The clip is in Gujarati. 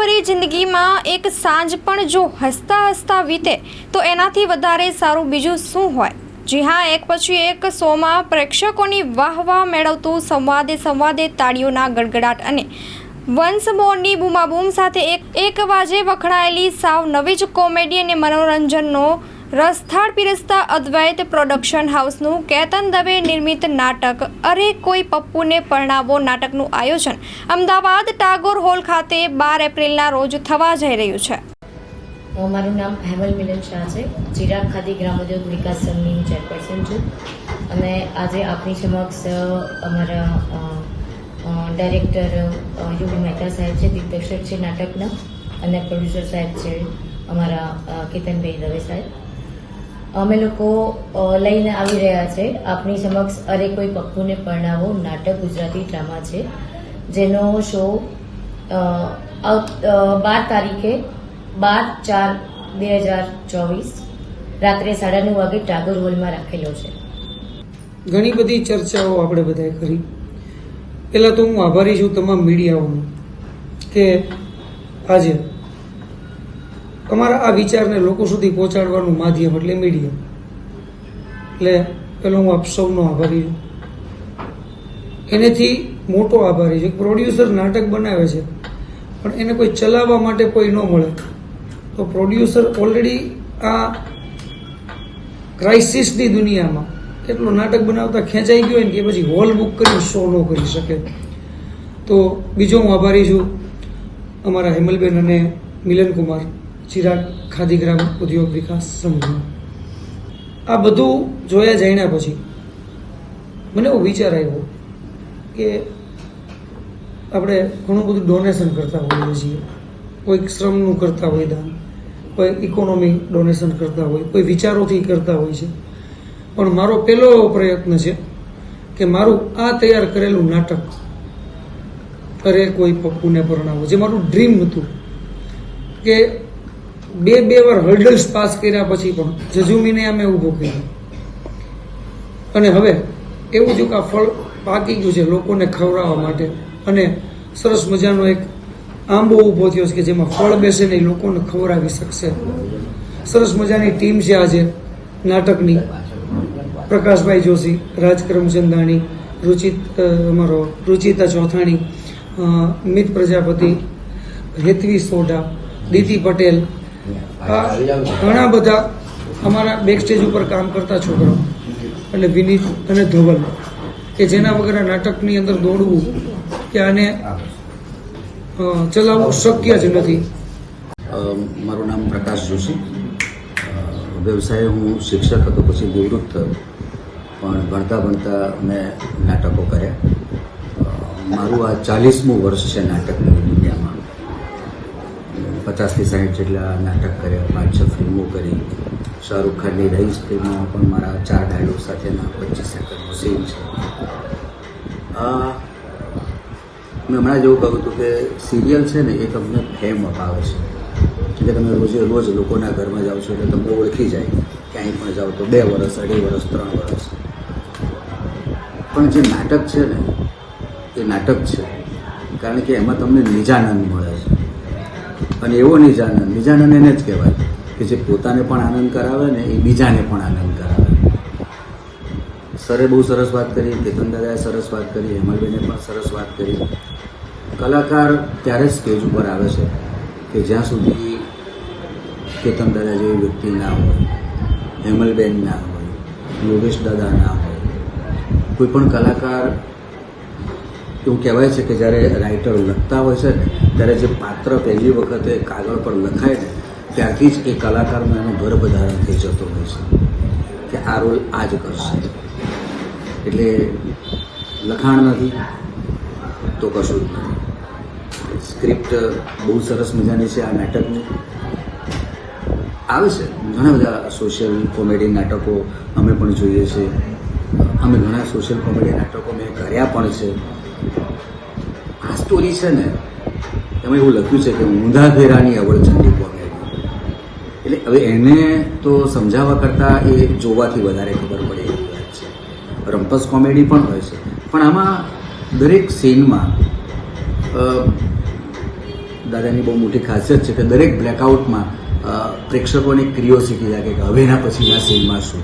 તણાવભરી જિંદગીમાં એક સાંજ પણ જો હસતા હસતા વીતે, તો એનાથી વધારે સારું બીજું શું હોય? જી હા, એક પછી એક શોમાં પ્રેક્ષકોની વાહ વાહ મેળવતું સંવાદે સંવાદે તાળીઓના ગડગડાટ અને વન્સ મોરની બૂમાબૂમ સાથે એક એક વાજે વખણાયેલી સાવ નવી જ કોમેડી અને મનોરંજનનો રસથાળ પીરસતા અદ્વૈત પ્રોડક્શન હાઉસનું કેતન દવે નિર્મિત નાટક, અરે કોઈ પપ્પુને પરણાવો નાટકનું આયોજન. અમદાવાદ ટાગોર હોલ ખાતે બાર એપ્રિલના રોજ થવા જઈ રહ્યું છે. મારું નામ હેમલ મિલન શાહ છે. ચિરાગ ખાદી ગ્રામોદ્યોગ વિકાસ સંઘની ચેરપર્સન છું. અને આજે આપની સમક્ષ અમારા ડાયરેક્ટર યુવી મહેતા સાહેબ છે, દિગ્દર્શક છે નાટકના. અને પ્રોડ્યુસર સાહેબ છે અમારા કેતનભાઈ દવે સાહેબ. અમે લોકો લઈને આવી રહ્યા છે. આપની સમક્ષ અરે કોઈ પપ્પુને પરણાવો. નાટક ગુજરાતી ડ્રામા છે. જેનો શો બાર તારીખે બાર ચાર બે હજાર ચોવીસ રાત્રે સાડા નવ વાગે ટાગોર હોલમાં રાખેલો છે. ઘણી બધી ચર્ચાઓ આપણે બધાએ કરી. પહેલાં તો હું આભારી છું તમામ મીડિયાઓનો કે આજે અમારા આ વિચારને લોકો સુધી પહોંચાડવાનું માધ્યમ એટલે મીડિયા. એટલે પેલો હું આપ સૌનો આભારી છું. એનેથી મોટો આભારી છું. પ્રોડ્યુસર નાટક બનાવે છે, પણ એને કોઈ ચલાવવા માટે કોઈ ન મળે. તો પ્રોડ્યુસર ઓલરેડી આ ક્રાઇસિસની દુનિયામાં એટલું નાટક બનાવતા ખેંચાઈ ગયો ને કે પછી હોલ બુક કરી શો ન કરી શકે. તો બીજો હું આભારી છું અમારા હેમલબેન અને મિલનકુમાર. ચિરાગ ખાદીગ્રામ ઉદ્યોગ વિકાસ સંઘનો આ બધું જોયા જાણ્યા પછી મને એવો વિચાર આવ્યો કે આપણે ઘણું બધું ડોનેશન કરતા હોઈએ છીએ. કોઈક શ્રમનું કરતા હોય દાન, કોઈ ઇકોનોમી ડોનેશન કરતા હોય, કોઈ વિચારોથી કરતા હોય છે. પણ મારો પહેલો એવો પ્રયત્ન છે કે મારું આ તૈયાર કરેલું નાટક અરે કોઈ પપ્પુને પરણાવો. જે મારું ડ્રીમ હતું કે બે બે વાર હર્ડલ્સ પાસ કર્યા પછી પણ જજુમીને અમે ઊભો કર્યું. અને હવે એવું થયું કે આ ફળ પાકી ગયું છે લોકોને ખવડાવવા માટે. અને સરસ મજાનો એક આંબો ઊભો થયો છે કે જેમાં ફળ બેસે ને લોકોને ખવડાવી શકશે. સરસ મજાની ટીમ છે આજે નાટકની. પ્રકાશભાઈ જોશી રાજ કરમચંદાણી રુચિત અમારો રુચિતા ચોથાણી મિત પ્રજાપતિ, હેતવી સોઢા, દીતિ પટેલ ઘણા બધા અમારા બેકસ્ટેજ ઉપર કામ કરતા છોકરાઓ એટલે વિનીત અને ધવલ, કે જેના વગર નાટકની અંદર દોડવું, કે આને ચલાવવું શક્ય જ નથી. મારું નામ પ્રકાશ જોશી. વ્યવસાય હું શિક્ષક હતો, પછી નિવૃત્ત થયો. પણ ભણતા ભણતા મેં નાટકો કર્યા. મારું આ ચાલીસમું વર્ષ છે નાટકની દુનિયામાં. પચાસથી સાઠ જેટલા નાટક કર્યા, પાંચ છ ફિલ્મો કરી. શાહરૂખ ખાનની રહીશ ફિલ્મમાં પણ મારા ચાર ડાયલોગ સાથેના પચીસ સેકન્ડનો સીન છે. મેં હમણાં જેવું કહ્યું હતું કે સિરિયલ છે ને એ તમને ફેમ અપાવે છે. એટલે તમે રોજે રોજ લોકોના ઘરમાં જાઓ છો એટલે તમને ઓળખી જાય. ક્યાંય પણ જાઓ તો બે વર્ષ અઢી વર્ષ ત્રણ વર્ષ પણ જે નાટક છે ને, એ નાટક છે. કારણ કે એમાં તમને નિજાનંદ મળે છે. અને એવો નિજાનંદ નિજાનંદ એને જ કહેવાય કે જે પોતાને પણ આનંદ કરાવે ને એ બીજાને પણ આનંદ કરાવે. સરે બહુ સરસ વાત કરી કેતન દાદાએ સરસ વાત કરી, હેમલબેને પણ સરસ વાત કરી. કલાકાર ત્યારે સ્ટેજ ઉપર આવે છે કે જ્યાં સુધી કેતન દાદા જેવી વ્યક્તિ ના હોય, હેમલબેન ના હોય યોગેશ દાદા ના હોય. કોઈ પણ કલાકાર એવું કહેવાય છે કે જ્યારે રાઇટર લખતા હોય છે ત્યારે જે પાત્ર પહેલી વખતે કાગળ પર લખાય ને ત્યારથી જ એ કલાકારનો એનો ગર્ભધારણ થઈ જતો હોય છે કે આ રોલ આ જ કરશે. એટલે લખાણ નથી તો કશું જ નથી. સ્ક્રિપ્ટ બહુ સરસ મજાની છે આ નાટકની. આવે છે ઘણા બધા સોશિયલ કોમેડી નાટકો અમે પણ જોઈએ છીએ અમે ઘણા સોશિયલ કોમેડી નાટકો મેં કર્યા પણ છે. આ સ્ટોરી છે ને, એમાં એવું લખ્યું છે કે ઊંધા ફેરાની અવળચંડી કોમેડી એટલે હવે એને તો સમજાવવા કરતાં એ જોવાથી વધારે ખબર પડે એવી વાત છે. રમપસ કોમેડી પણ હોય છે. પણ આમાં દરેક સીનમાં દાદાની બહુ મોટી ખાસિયત છે કે દરેક બ્લેકઆઉટમાં પ્રેક્ષકોની ક્રિયોસિટી લાગે કે હવેના પછીના સીનમાં શું?